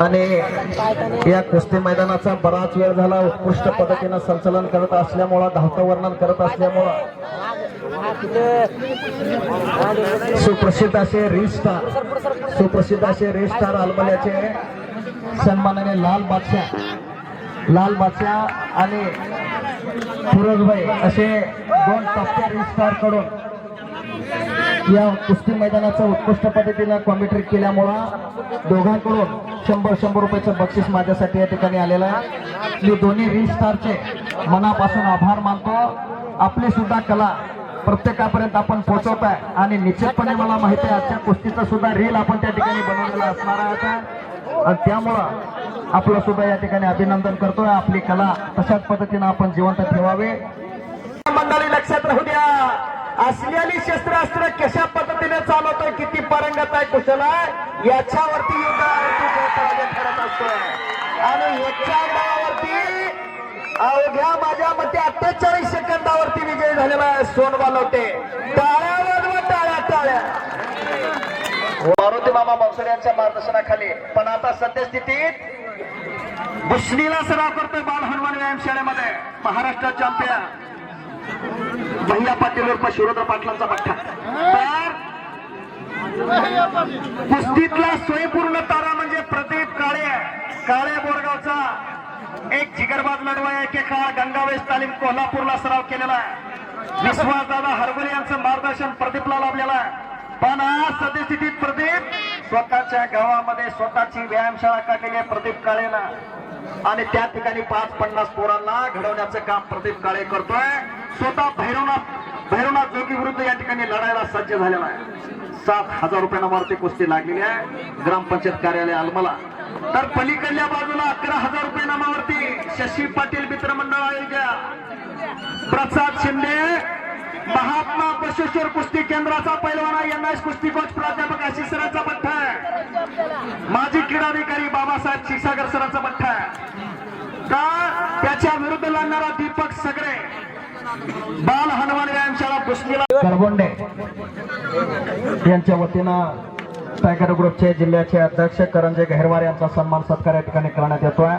आणि या कुस्ती मैदानाचा बराच वेळ झाला. उत्कृष्ट पद्धतीनं संचलन करत असल्यामुळं धावतं वर्णन करत असल्यामुळं. सुप्रसिद्ध असे रिस्टार सुप्रसिद्ध असे रिस्टार आलमल्याचे सन्मानाने लाल बादशाह लाल बादशाह आणि सुरजभाई असे दोन टप्प्या रिस्टारकडून या कुस्ती मैदानाचं उत्कृष्ट पद्धतीनं कॉमेंट्री केल्यामुळं दोघांकडून शंभर शंभर रुपयाचं बक्षीस माझ्यासाठी या ठिकाणी आलेलं आहे. मी दोन्ही रिंग स्टारचे मनापासून आभार मानतो. आपली सुद्धा कला प्रत्येकापर्यंत आपण पोहोचवताय आणि निश्चितपणे मला माहिती आहे आजच्या कुस्तीचं सुद्धा रील आपण त्या ठिकाणी बनवलेला असणार आहे आता. आणि त्यामुळं आपलं सुद्धा या ठिकाणी अभिनंदन करतोय. आपली कला तशाच पद्धतीनं आपण जिवंत ठेवावे. मंडळी लक्षात राहू द्या. शस्त्रास्त्र कशा पद्धतीने चालवतोय किती पारंगत आहे कुशल आहे याच्यावरती युद्ध ठरत असतोय. आणि याच्या डावावरती अवघ्या माझ्या मते अठ्ठेचाळीस सेकंदावरती विजय झालेला आहे सोनवा लवटे टाळ्या वाजवा टाळ्या टाळ्या. मारुती मामा मनसुर यांच्या मार्गदर्शनाखाली. पण आता सद्यस्थितीत बुसणीला सराव करतोय बाल हनुमान व्यायाम शाळेमध्ये. महाराष्ट्र चॅम्पियन भैया पाटील उर्फ शिरोद्र पाटलांचा पट्टा. तर कुस्तीतला स्वयंपूर्ण तारा म्हणजे प्रदीप काळे. काळे बोरगावचा एक जिगरबाद लढवाय एके काळ गंगावेश तालीम कोल्हापूरला सराव केलेला आहे. विश्वास दादा हरगुले यांचं मार्गदर्शन प्रदीपला लाभलेलं आहे. पण आज सद्यस्थितीत प्रदीप स्वतःच्या गावामध्ये स्वतःची व्यायामशाळा काढलेली आहे प्रदीप काळेनं आणि त्या ठिकाणी पाच पन्नास पोरांना घडवण्याचं काम प्रदीप काळे करतोय. स्वतः भैरवनाथ भैरवनाथ जोगी विरुद्ध या ठिकाणी लढायला सज्ज झालेला आहे. सात हजार रुपयांवरती कुस्ती लागलेली आहे. ग्रामपंचायत कार्यालय अलमला तर पलीकडल्या बाजूला अकरा हजार रुपये नामावरती शशी पाटील मित्रमंडळ आयोग्या प्रसाद शिंदे महात्मा बसवेश्वर कुस्ती केंद्राचा पैलवाना यांना कुस्ती कोच प्राध्यापक आशिष सरांचा पठ्ठा आहे. माजी क्रीडाधिकारी बाबासाहेब क्षीरसागर सरांचा पठ्ठा आहे. का? त्याच्या विरुद्ध लढणारा दीपक सगळे बाल हनुमान व्यायामशाळा कुस्तीला करगोंडे यांच्या वतीनं टायगर ग्रुपचे जिल्ह्याचे अध्यक्ष करंजे गहिरवार यांचा सन्मान सत्कार या ठिकाणी करण्यात येतोय.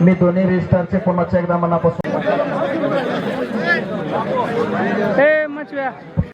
मी दोन्ही रजिस्टरचे पुन्हा एकदा मनापासून